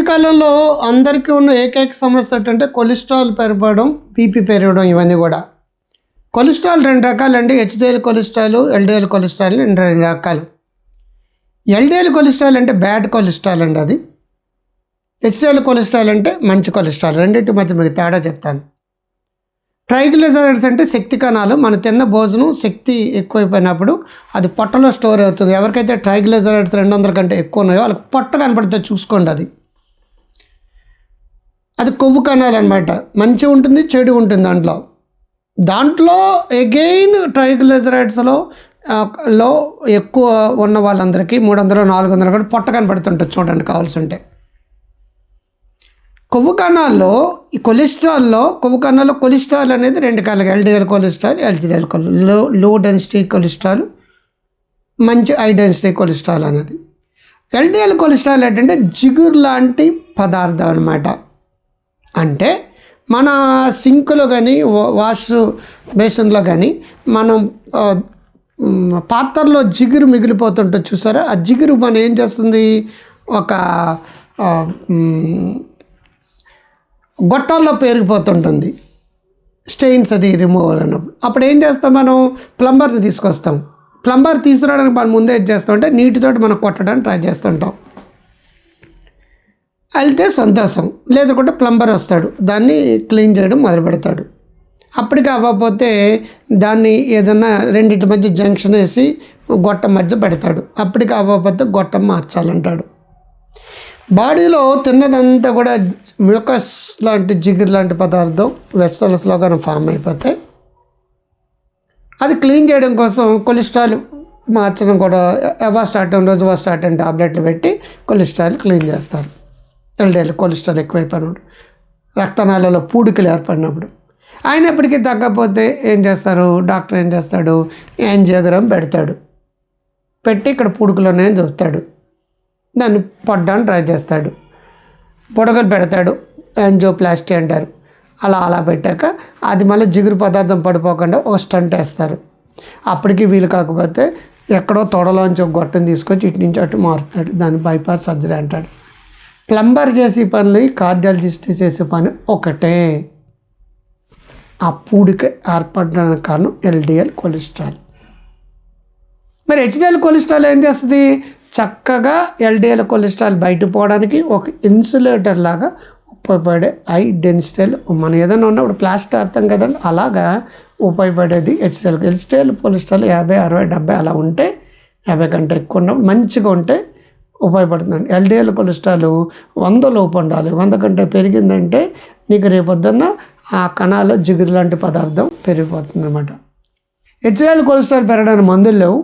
మధ్యకాలంలో అందరికీ ఉన్న ఏకైక సమస్య ఏంటంటే కొలెస్ట్రాల్ పెరగడం బీపీ పెరగడం ఇవన్నీ కూడా. కొలెస్ట్రాల్ రెండు రకాలండి. హెచ్డిఎల్ కొలెస్ట్రాల్ ఎల్డిఎల్ కొలెస్ట్రాల్ రెండు రెండు రకాలు. ఎల్డిఎల్ కొలెస్ట్రాల్ అంటే బ్యాడ్ కొలెస్ట్రాల్ అండి అది. హెచ్డిఎల్ కొలెస్ట్రాల్ అంటే మంచి కొలెస్ట్రాల్. రెండింటి మధ్య మీకు తేడా చెప్తాను. ట్రైగ్లిజరైడ్స్ అంటే శక్తి కణాలు. మన తిన్న భోజనం శక్తి ఎక్కువైపోయినప్పుడు అది పొట్టలో స్టోర్ అవుతుంది. ఎవరికైతే ట్రైగ్లిజరైడ్స్ రెండు వందల కంటే ఎక్కువ ఉన్నాయో వాళ్ళకి పొట్ట కనపడితే చూసుకోండి అది. కొవ్వు కణాలు అనమాట మంచి ఉంటుంది చెడు ఉంటుంది దాంట్లో. దాంట్లో అగైన్ ట్రైగ్లిజరైడ్స్లో లో ఎక్కువ ఉన్న వాళ్ళందరికీ మూడు వందలు నాలుగు వందలు కూడా పొట్ట కనబడుతుంటుంది చూడండి కావాల్సి ఉంటే కొవ్వు కణాల్లో ఈ కొలెస్ట్రాల్లో కొవ్వు కణాల్లో కొలెస్ట్రాల్ అనేది రెండు కాలుగా ఎల్డిఎల్ కొలెస్ట్రాల్ ఎల్జిఎల్లో లో డెన్సిటీ కొలెస్ట్రాల్ మంచి హై డెన్సిటీ కొలెస్ట్రాల్ అనేది. ఎల్డిఎల్ కొలెస్ట్రాల్ ఏంటంటే జిగురు లాంటి పదార్థం అనమాట అంటే మన సింకులో కానీ వాష్ బేసిన్లో కానీ మనం పాత్రలో జిగురు మిగిలిపోతుంటుంది చూసారా? ఆ జిగురు మనం ఏం చేస్తుంది? ఒక ఆ, గొట్టాల్లో పేరుకుపోతుంటుంది. స్టెయిన్స్ అది రిమూవ్ అయినప్పుడు. అప్పుడు ఏం చేస్తాం మనం? ప్లంబర్ని తీసుకొస్తాం. ప్లంబర్ తీసుకురావడానికి మనం ముందే ఏం చేస్తామంటే నీటితోటి మనం కొట్టడానికి ట్రై చేస్తుంటాం. వెళ్తే సంతోషం. లేదుకుంటే ప్లంబర్ వస్తాడు. దాన్ని క్లీన్ చేయడం మొదలు పెడతాడు. అప్పటికి అవ్వకపోతే దాన్ని ఏదన్నా రెండింటి మధ్య జంక్షన్ వేసి గొట్టం మధ్య పెడతాడు. అప్పటికి అవ్వకపోతే గొట్టం మార్చాలంటాడు. బాడీలో తిన్నదంతా కూడా మ్యూకస్ లాంటి జిగురు లాంటి పదార్థం వెస్సల్స్లో కానీ ఫామ్ అయిపోతాయి. అది క్లీన్ చేయడం కోసం కొలెస్ట్రాల్ మార్చడం కూడా ఎవాస్టాటన్ రోజువాస్టాటన్ టాబ్లెట్లు పెట్టి కొలెస్ట్రాల్ క్లీన్ చేస్తారు. ఎల్డీఎల్ కొలెస్ట్రాల్ ఎక్కువైపోయినప్పుడు రక్తనాళాలలో పూడికలు ఏర్పడినప్పుడు. అయినప్పటికీ తగ్గకపోతే ఏం చేస్తారు? డాక్టర్ ఏం చేస్తాడు? యాంజియోగ్రామ్ పెడతాడు. పెట్టి ఇక్కడ పూడుకలు ఉన్నాయని చూస్తాడు దాన్ని పడ్డాన్ని ట్రై చేస్తాడు. పొడగలు పెడతాడు. యాంజియోప్లాస్టీ అంటారు. అలా అలా పెట్టాక అది మళ్ళీ జిగురు పదార్థం పడిపోకుండా ఒక స్టంట్ వేస్తారు. అప్పటికి వీలు కాకపోతే ఎక్కడో తొడలోంచి ఒక గొట్టం తీసుకొచ్చి ఇటు నుంచి అటు మారుతాడు దాన్ని బైపాస్ సర్జరీ అంటాడు. ప్లంబర్ చేసే పనులు కార్డియాలజిస్ట్ చేసే పని ఒకటే. ఆ ఏర్పడడానికి కారణం ఎల్డిఎల్ కొలెస్ట్రాల్. మరి హెచ్డిఎల్ కొలెస్ట్రాల్ ఏం చేస్తుంది? చక్కగా ఎల్డిఎల్ కొలెస్ట్రాల్ బయట పోవడానికి ఒక ఇన్సులేటర్ లాగా ఉపయోగపడే హై డెన్సిటల్ మనం ఏదైనా ఉన్నప్పుడు ప్లాస్టర్ అర్థం కదండి? అలాగా ఉపయోగపడేది హెచ్డిఎల్. హెచ్డిఎల్ కొలెస్ట్రాల్ యాభై అరవై డెబ్బై అలా ఉంటే యాభై కంటే ఎక్కువ ఉన్నప్పుడు మంచిగా ఉంటే ఉపయోగపడుతుందండి ఎల్డిఎల్ కొలెస్ట్రాల్ వంద లోపు ఉండాలి. వంద కంటే పెరిగిందంటే నీకు రేపొద్దున్న ఆ కణాల్లో జిగురు లాంటి పదార్థం పెరిగిపోతుంది అనమాట హెచ్డిఎల్ కొలెస్ట్రాల్ పెరగడానికి మందులు లేవు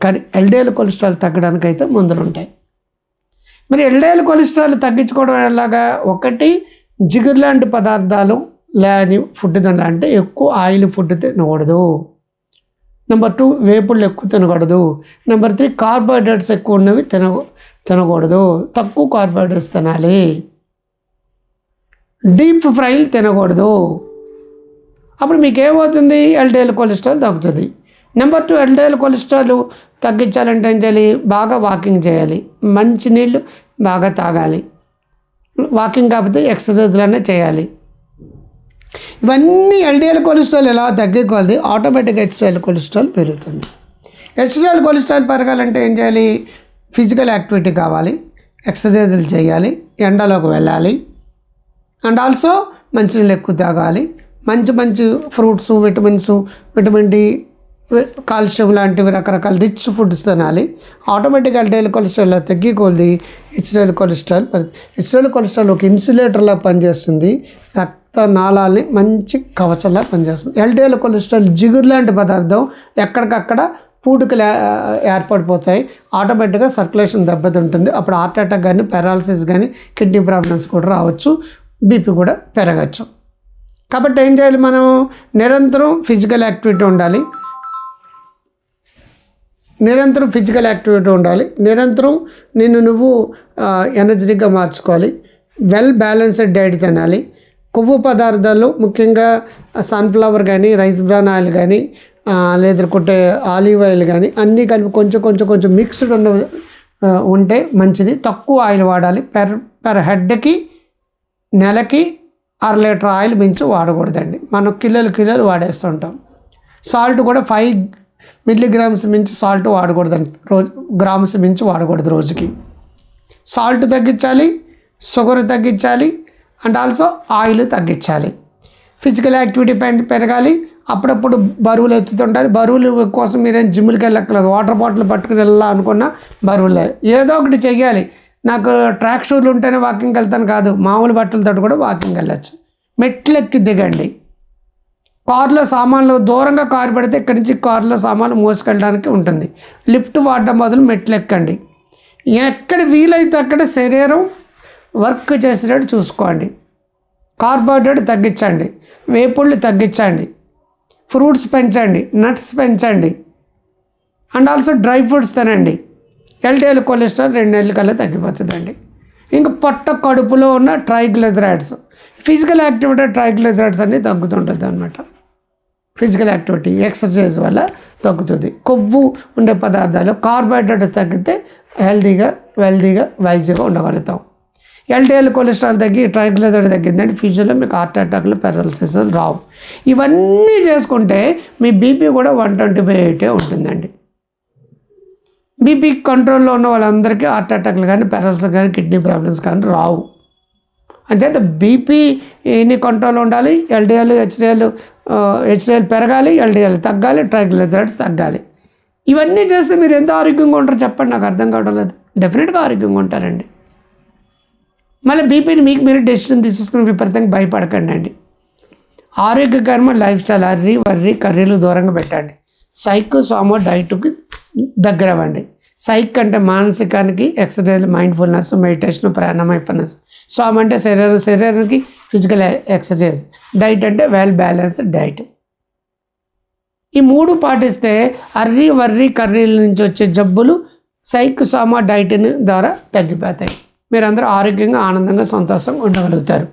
కానీ ఎల్డిఎల్ కొలెస్ట్రాల్ తగ్గడానికి అయితే మందులు ఉంటాయి. మరి ఎల్డిఎల్ కొలెస్ట్రాల్ తగ్గించుకోవడం ఎలాగా? ఒకటి జిగురు లాంటి పదార్థాలు లేని ఫుడ్ తినాలంటే ఎక్కువ ఆయిల్ ఫుడ్ తినకూడదు. నెంబర్ టూ వేపుళ్ళు ఎక్కువ తినకూడదు. నెంబర్ త్రీ కార్బోహైడ్రేట్స్ ఎక్కువ ఉన్నవి తిన తినకూడదు. తక్కువ కార్బోహైడ్రేట్స్ తినాలి. డీప్ ఫ్రైలు తినకూడదు. అప్పుడు మీకు ఏమవుతుంది ఎల్డిఎల్ కొలెస్ట్రాల్ తగ్గుతుంది. నెంబర్ టూ ఎల్డిఎల్ కొలెస్ట్రాల్ తగ్గించాలంటే ఏం చేయాలి? బాగా వాకింగ్ చేయాలి. మంచి నీళ్ళు బాగా తాగాలి. వాకింగ్ కాకపోతే ఎక్సర్సైజ్లనే చేయాలి. ఇవన్నీ ఎల్డిఎల్ కొలెస్ట్రాల్ ఎలా తగ్గిపోద్ది ఆటోమేటిక్గా హెచ్డిఎల్ కొలెస్ట్రాల్ పెరుగుతుంది. హెచ్డిఎల్ కొలెస్ట్రాల్ పెరగాలంటే ఏం చేయాలి? ఫిజికల్ యాక్టివిటీ కావాలి. ఎక్సర్సైజులు చేయాలి. ఎండలోకి వెళ్ళాలి. అండ్ ఆల్సో మంచినీళ్ళు ఎక్కువ తాగాలి. మంచి మంచి fruits vitamins vitamin D calcium లాంటివి రకరకాల రిచ్ ఫుడ్స్ తినాలి. ఆటోమేటిక్గా ఎల్డిఎల్ కొలెస్ట్రాల్ తగ్గి కొద్ది హెచ్డిఎల్ కొలెస్ట్రాల్ హెచ్డిఎల్ కొలెస్ట్రాల్ ఒక ఇన్సులేటర్లా పనిచేస్తుంది. రక్త నాళాలని మంచి కవచంలా పనిచేస్తుంది. ఎల్డిఎల్ కొలెస్ట్రాల్ జిగురు లాంటి పదార్థం ఎక్కడికక్కడ పూటుకలు ఏర్పడిపోతాయి. ఆటోమేటిక్గా సర్క్యులేషన్ దెబ్బతింటుంది. అప్పుడు హార్ట్ అటాక్ కానీ పెరాలసిస్ కానీ కిడ్నీ ప్రాబ్లమ్స్ కూడా రావచ్చు. బీపీ కూడా పెరగచ్చు. కాబట్టి ఏం చేయాలి మనం? నిరంతరం ఫిజికల్ యాక్టివిటీ ఉండాలి. నిరంతరం ఫిజికల్ యాక్టివిటీ ఉండాలి. నిరంతరం నిన్ను నువ్వు ఎనర్జెటిక్గా మార్చుకోవాలి. వెల్ బ్యాలెన్స్డ్ డైట్ తినాలి. కొవ్వు పదార్థాలు ముఖ్యంగా సన్ఫ్లవర్ కానీ రైస్ బ్రాన్ ఆయిల్ కానీ లేదనుకుంటే ఆలివ్ ఆయిల్ కానీ అన్నీ కలిపి కొంచెం కొంచెం కొంచెం మిక్స్డ్ ఉన్న ఉంటే మంచిది. తక్కువ ఆయిల్ వాడాలి. పెర్ పెర్ హెడ్కి నెలకి అర లీటర్ ఆయిల్ మించి వాడకూడదండి. మనం కిలోలు కిలోలు వాడేస్తుంటాం. సాల్ట్ కూడా ఫైవ్ మిల్లీగ్రామ్స్ మించి సాల్ట్ వాడకూడదండి. రోజు గ్రామ్స్ మించి వాడకూడదు రోజుకి. సాల్ట్ తగ్గించాలి షుగర్ తగ్గించాలి అండ్ ఆల్సో ఆయిల్ తగ్గించాలి. ఫిజికల్ యాక్టివిటీ పైన పెరగాలి. అప్పుడప్పుడు బరువులు ఎత్తుతుంటారు. బరువులు కోసం మీరేం జిమ్లకి వెళ్ళక్కర్లేదు. వాటర్ బాటిల్ పట్టుకుని వెళ్ళాలనుకున్నా బరువులే. ఏదో ఒకటి చెయ్యాలి. నాకు ట్రాక్ షూలు ఉంటేనే వాకింగ్కి వెళ్తాను కాదు. మామూలు బట్టలతో కూడా వాకింగ్ వెళ్ళచ్చు. మెట్లెక్కి దిగండి. కారులో సామాన్లు దూరంగా కారు పెడితే ఇక్కడి నుంచి కారులో సామాన్లు మోసుకెళ్ళడానికి ఉంటుంది. లిఫ్ట్ వాడడం బదులు మెట్లు ఎక్కండి ఎక్కడ వీలైతే అక్కడ శరీరం వర్క్ చేసేటట్టు చూసుకోండి. కార్బోహైడ్రేట్ తగ్గించండి. వేపుళ్ళు తగ్గించండి. ఫ్రూట్స్ పెంచండి. నట్స్ పెంచండి. అండ్ ఆల్సో డ్రై ఫ్రూట్స్ తినండి. ఎల్డిఎల్ కొలెస్ట్రాల్ రెండు నెలల కల్లా తగ్గిపోతుందండి. ఇంకా పొట్ట కడుపులో ఉన్న ట్రైగ్లెజరాయిడ్స్ ఫిజికల్ యాక్టివిటీ ట్రైగ్లెజరాయిడ్స్ అన్నీ తగ్గుతుంటుంది అనమాట ఫిజికల్ యాక్టివిటీ ఎక్సర్సైజ్ వల్ల తగ్గుతుంది. కొవ్వు ఉండే పదార్థాలు కార్బోహైడ్రేట్ తగ్గితే హెల్తీగా వెల్తీగా వైజ్గా ఉండగలుగుతాం. ఎల్డిఎల్ కొలెస్ట్రాల్ తగ్గి ట్రైగ్లైజరైడ్ తగ్గిందంటే ఫ్యూచర్లో మీకు హార్ట్ అటాక్లు పెరాలసిస్ రావు. ఇవన్నీ చేసుకుంటే మీ బీపీ కూడా వన్ ట్వంటీ బై ఎయిటే ఉంటుందండి. బీపీ కంట్రోల్లో ఉన్న వాళ్ళందరికీ హార్ట్ అటాక్లు కానీ పెరాలసిస్ కానీ కిడ్నీ ప్రాబ్లమ్స్ కానీ రావు. అంచేత బీపీ ఎన్ని కంట్రోల్ ఉండాలి ఎల్డిఎల్ హెచ్డిఎల్ హెచ్డిఎల్ పెరగాలి ఎల్డిఎల్ తగ్గాలి ట్రైగ్లిజరైడ్స్ తగ్గాలి. ఇవన్నీ చేస్తే మీరు ఎంత ఆరోగ్యంగా ఉంటారో చెప్పండి నాకు అర్థం కావడం లేదు. డెఫినెట్గా ఆరోగ్యంగా ఉంటారండి. మళ్ళీ బీపీని మీకు మీరు డెసిషన్ తీసుకుని విపరీతంగా భయపడకండి అండి. ఆరోగ్యకరమైన లైఫ్ స్టైల్ అర్రీ వర్రీ కర్రీలు దూరంగా పెట్టండి. సైక్ సోమో డైట్కి దగ్గర అవ్వండి. సైక్ అంటే మానసికానికి ఎక్సర్సైజ్ మైండ్ఫుల్నెస్ మెడిటేషన్ ప్రాణమైపోయినెస్ సోమ అంటే శరీరం శరీరానికి ఫిజికల్ ఎక్సర్సైజ్ డైట్ అంటే వెల్ బ్యాలెన్స్డ్ డైట్ ఈ మూడు పాటిస్తే అర్రీ వర్రీ కర్రీల నుంచి వచ్చే జబ్బులు సైక్ సోమ డైట్ ద్వారా తగ్గిపోతాయి. మీరందరూ ఆరోగ్యంగా ఆనందంగా సంతోషంగా ఉండగలుగుతారు.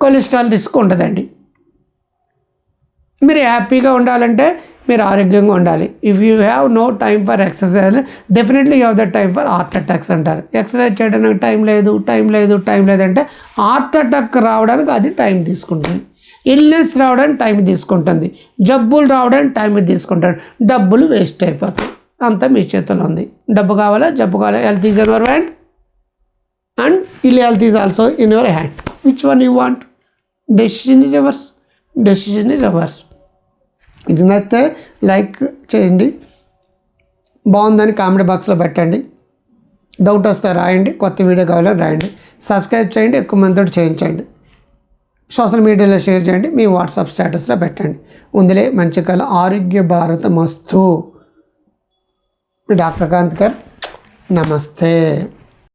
కొలెస్ట్రాల్ రిస్క్ ఉండదండి. మీరు హ్యాపీగా ఉండాలంటే మీరు ఆరోగ్యంగా ఉండాలి. If you have no time for exercise definitely you have the time for heart attacks అంటారు. ఎక్సర్సైజ్ చేయడానికి టైం లేదు టైం లేదు టైం లేదంటే హార్ట్ అటాక్ రావడానికి అది టైం తీసుకుంటుంది. ఇల్నెస్ రావడానికి టైం తీసుకుంటుంది. జబ్బులు రావడానికి టైం తీసుకుంటాడు డబ్బులు వేస్ట్ అయిపోతాయి. అంతా మీ చేతిలో ఉంది. డబ్బు కావాలా జబ్బు కావాలా? Health is your hand and ill health is also in your hand which one you want decision is ours decision is ఇది నచ్చితే లైక్ చేయండి? బాగుందని కామెంట్ బాక్స్లో పెట్టండి. డౌట్ వస్తే రాయండి. కొత్త వీడియో కావాలని రాయండి. సబ్స్క్రైబ్ చేయండి. ఎక్కువ మందితో చేయించండి. సోషల్ మీడియాలో షేర్ చేయండి. మీ వాట్సాప్ స్టేటస్లో పెట్టండి. ఉందిలే మంచి కల ఆరోగ్య భారత మస్తు. డాక్టర్ కాంత్ గారు నమస్తే.